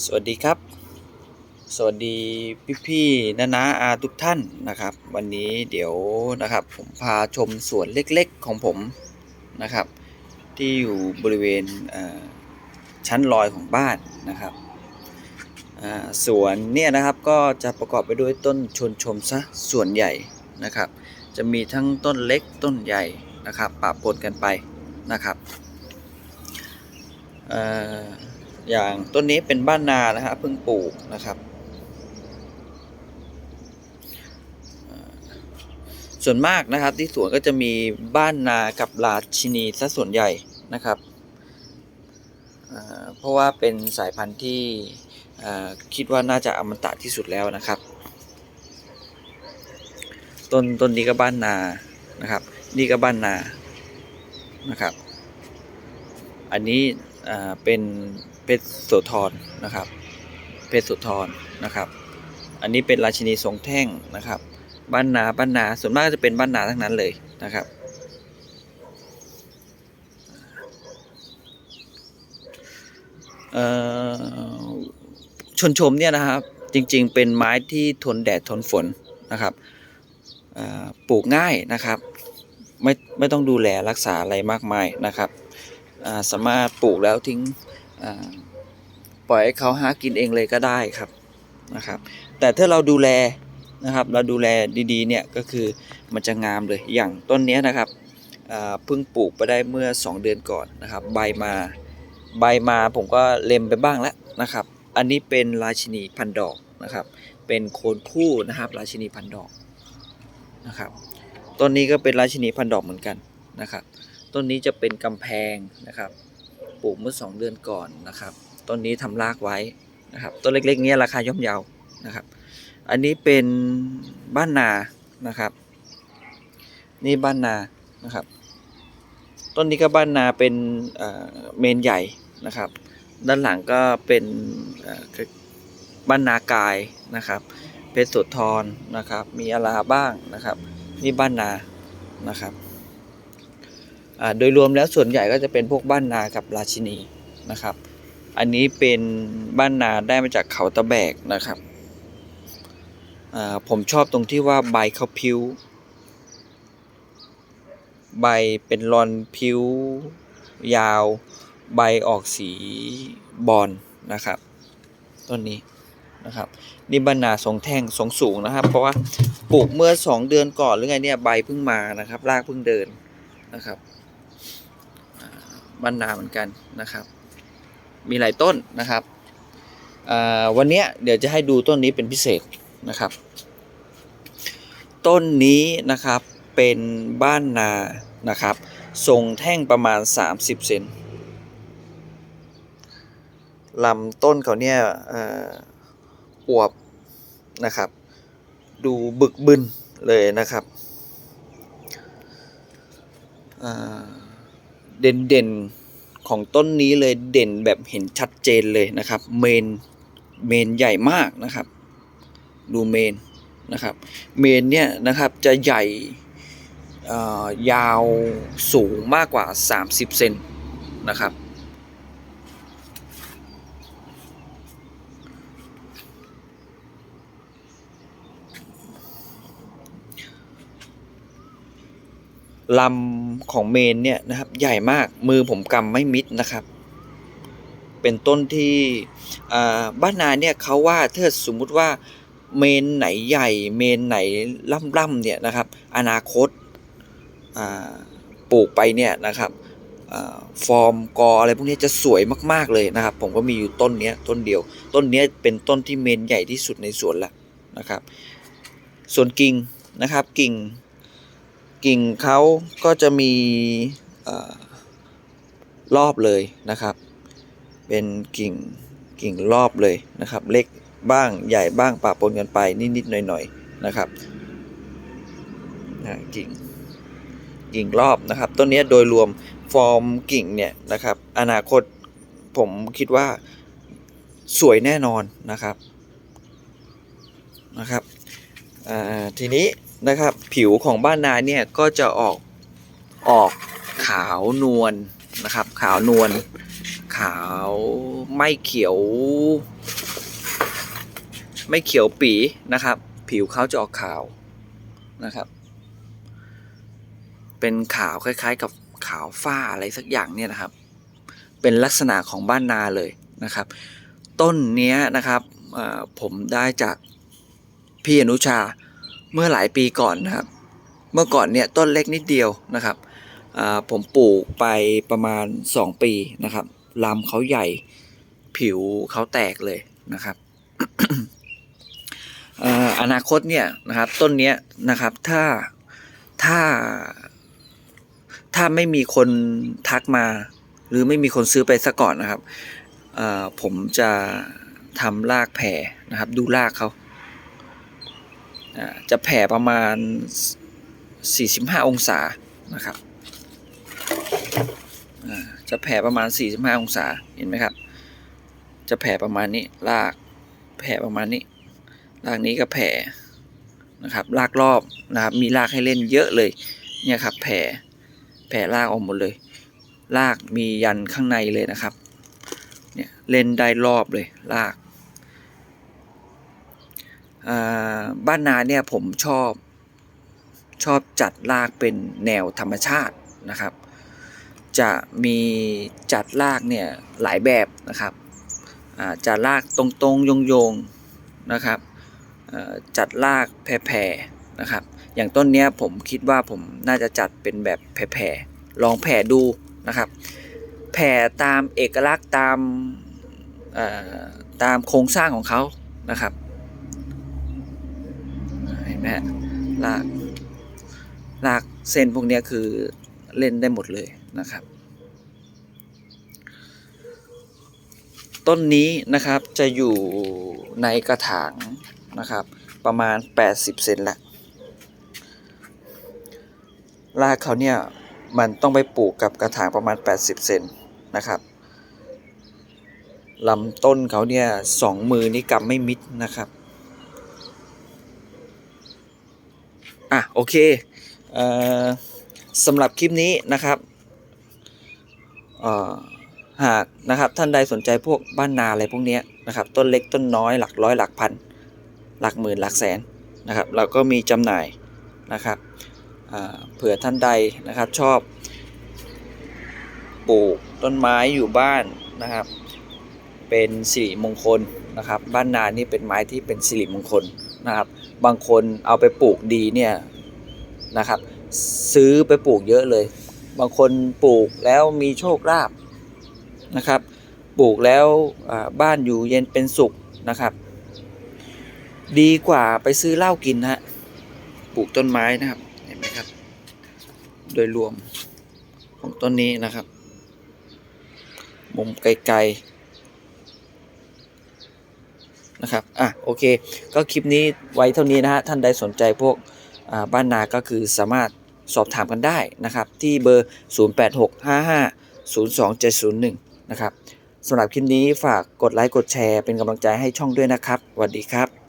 สวัสดีครับ สวัสดีพี่พี่ๆนานาอาทุกท่านนะครับ วันนี้เดี๋ยวนะครับผมพาชมสวนเล็กๆของผมนะครับ ที่อยู่บริเวณชั้นลอยของบ้านนะครับสวนเนี่ยนะครับก็จะประกอบไปด้วยต้นชนชมซะส่วนใหญ่นะครับ จะมีทั้งต้นเล็กต้นใหญ่นะครับปะปนกันไปนะครับเอย่างต้นนี้เป็นบ้านนานะครับเพิ่งปลูกนะครับ ส่วนมากนะครับที่สวนก็จะมีบ้านนากับราชินีซะส่วนใหญ่นะครับเพราะว่าเป็นสายพันธุ์ที่คิดว่าน่าจะอมตะที่สุดแล้วนะครับต้นต้นนี้ก็บ้านนานะครับ นี่ก็บ้านนานะครับ อันนี้เป็น เพชรโสธรนะครับ เพชรโสธรนะครับ อันนี้เป็นราชินีทรงแท่งนะครับ บ้านนาบ้านนาส่วนมากจะเป็นบ้านนาทั้งนั้นเลยนะครับ ชนชมเนี่ยนะครับจริง ๆ เป็นไม้ที่ทนแดดทนฝนนะครับปลูกง่ายนะครับ ไม่ไม่ต้องดูแลรักษาอะไรมากมายนะครับาสามารถปลูกแล้วทิ้ง ปล่อยให้เขาหากินเองเลยก็ได้ครับนะครับ แต่ถ้าเราดูแลนะครับ เราดูแลดีๆเนี่ยก็คือมันจะงามเลยอย่างต้นนี้นะครับเพิ่งปลูกไปได้เมื่อ 2 เดือนก่อนนะครับ ใบมาใบมาผมก็เล็มไปบ้างแล้วนะครับ อันนี้เป็นราชินีพันดอกนะครับ เป็นโคนคู่นะครับ ราชินีพันดอกนะครับต้นนี้ก็เป็นราชินีพันดอกเหมือนกันนะครับ ต้นนี้จะเป็นกำแพงนะครับ ปลูกเมื่อ 2 เดือนก่อนนะครับต้นนี้ทำรากไว้นะครับต้นเล็กๆเนี้ยราคาย่อมเยานะครับ อันนี้เป็นบ้านนานะครับ นี่บ้านนานะครับ ต้นนี้ก็บ้านนาเป็นเมนใหญ่นะครับ ด้านหลังก็เป็นบ้านนากายนะครับ เพชรสุธรนะครับ มีอาราบ้างนะครับ นี่บ้านนานะครับ โดยรวมแล้วส่วนใหญ่ก็จะเป็นพวกบ้านนากับราชินีนะครับ อันนี้เป็นบ้านนาได้มาจากเขาตะแบกนะครับ ผมชอบตรงที่ว่าใบเขาพิ้ว ใบเป็นรอนพิ้ว ยาว ใบออกสีบอลนะครับต้นนี้นะครับนี่บ้านนาทรงแท่งทรงสูงนะครับ เพราะว่าปลูกเมื่อ 2 เดือนก่อนหรือไงเนี่ยใบเพิ่งมานะครับรากเพิ่งเดินนะครับ บ้านนาเหมือนกันนะครับ มีหลายต้นนะครับวันนี้เดี๋ยวจะให้ดูต้นนี้เป็นพิเศษนะครับ ต้นนี้นะครับเป็นบ้านนานะครับ ทรงแท่งประมาณ 30 เซนลำต้นเขาเนี่ยเอ่ออวบนะครับ ดูบึกบึนเลยนะครับอ่า เด่นๆของต้นนี้เลยเด่นแบบเห็นชัดเจนเลยนะครับ เมนเมนใหญ่มากนะครับ ดูเมนนะครับ เมนเนี่ยนะครับจะใหญ่ยาวสูงมากกว่า 30 เซนนะครับ ลำของเมนเนี่ยนะครับ ใหญ่มากมือผมกำไม่มิดนะครับ เป็นต้นที่บ้านนาเนี่ยเขาว่าถ้าสมมุติว่าเมนไหนใหญ่ เมนไหนล่ำๆเนี่ยนะครับ อนาคตาปลูกไปเนี่ยนะครับอฟอร์มกออะไรพวกนี้จะสวยมากๆเลยนะครับ ผมก็มีอยู่ต้นนี้ต้นเดียว ต้นนี้เป็นต้นที่เมนใหญ่ที่สุดในสวนละนะครับ ส่วนกิ่งนะครับกิ่ง กิ่งเขาก็จะมีอรอบเลยนะครับ เป็นกิ่งกิ่งรอบเลยนะครับ เล็กบ้างใหญ่บ้างปะปนกันไปนิดๆหน่อยๆนะครับกิ่งกิ่งรอบนะครับต้นนี้โดยรวมฟอร์มกิ่งเนี่ยนะครับ อนาคตผมคิดว่าสวยแน่นอนนะครับนะครับทีนี้ นะครับ ผิวของบ้านนาเนี่ยก็จะออกออกขาวนวลนะครับ ขาวนวลขาวไม่เขียว ไม่เขียวปีนะครับ ผิวเขาจะออกขาวนะครับ เป็นขาวคล้าย ๆ กับขาวฝ้าอะไรสักอย่างเนี่ยนะครับ เป็นลักษณะของบ้านนาเลยนะครับ ต้นเนี้ยนะครับผมได้จากพี่อนุชา เมื่อหลายปีก่อนนะครับ เมื่อก่อนเนี่ยต้นเล็กนิดเดียวนะครับผมปลูกไปประมาณ 2 ปีนะครับลำเขาใหญ่ผิวเขาแตกเลยนะครับอนาคตเนี่ยนะครับต้นเนี้ยนะครับถ้าถ้า ถ้าไม่มีคนทักมา หรือไม่มีคนซื้อไปซะก่อนนะครับผมจะทำรากแผ่นะครับ ดูรากเขา จะแผ่ประมาณ 45 องศานะครับจะแผ่ประมาณ 45 องศาเห็นไหมครับ จะแผ่ประมาณนี้รากแผ่ประมาณนี้รากนี้ก็แผ่นะครับรากรอบนะครับมีรากให้เล่นเยอะเลยเนี่ยครับแผ่แผ่รากออกหมดเลยรากมียันข้างในเลยนะครับเนี่ยเล่นได้รอบเลยราก บ้านนาเนี่ยผมชอบชอบจัดรากเป็นแนวธรรมชาตินะครับ จะมีจัดรากเนี่ยหลายแบบนะครับจัดรากตรงๆโยงๆนะครับจัดรากแผ่ๆนะครับ อย่างต้นเนี้ยผมคิดว่าผมน่าจะจัดเป็นแบบแผ่ๆลองแผ่ดูนะครับ แผ่ตามเอกลักษณ์ตามตามโครงสร้างของเขานะครับ นไหมฮะรากรากเส้นพวกนี้คือเล่นได้หมดเลยนะครับ ต้นนี้นะครับจะอยู่ในกระถางนะครับประมาณ 80 เซนละรากเขาเนี่ยมันต้องไปปลูกกับกระถางประมาณ 80 เซนนะครับลำต้นเขาเนี่ยสองมือนี่กำไม่มิดนะครับ อะโอเคเอ่อสำหรับคลิปนี้นะครับเอ่อหากนะครับท่านใดสนใจพวกบ้านนาอะไรพวกเนี้ยนะครับต้นเล็กต้นน้อยหลักร้อยหลักพัน หลักหมื่นหลักแสนนะครับเราก็มีจำหน่ายนะครับอ่าเผื่อท่านใดนะครับชอบปลูกต้นไม้อยู่บ้านนะครับ เป็นสิริมงคลนะครับ บ้านนานี่เป็นไม้ที่เป็นสิริมงคล นะครับ บางคนเอาไปปลูกดีเนี่ยนะครับ ซื้อไปปลูกเยอะเลย บางคนปลูกแล้วมีโชคลาภนะครับ ปลูกแล้วบ้านอยู่เย็นเป็นสุขนะครับ ดีกว่าไปซื้อเหล้ากินนะฮะปลูกต้นไม้นะครับเห็นไหมครับ โดยรวมของต้นนี้นะครับ มุมไกลๆ นะครับอะโอเค ก็คลิปนี้ไว้เท่านี้นะฮะท่านใดสนใจพวกบ้านนาก็คือสามารถสอบถามกันได้นะครับ ที่เบอร์ 0865502701 นะครับสำหรับคลิปนี้ฝากกดไลค์กดแชร์เป็นกำลังใจให้ช่องด้วยนะครับสวัสดีครับ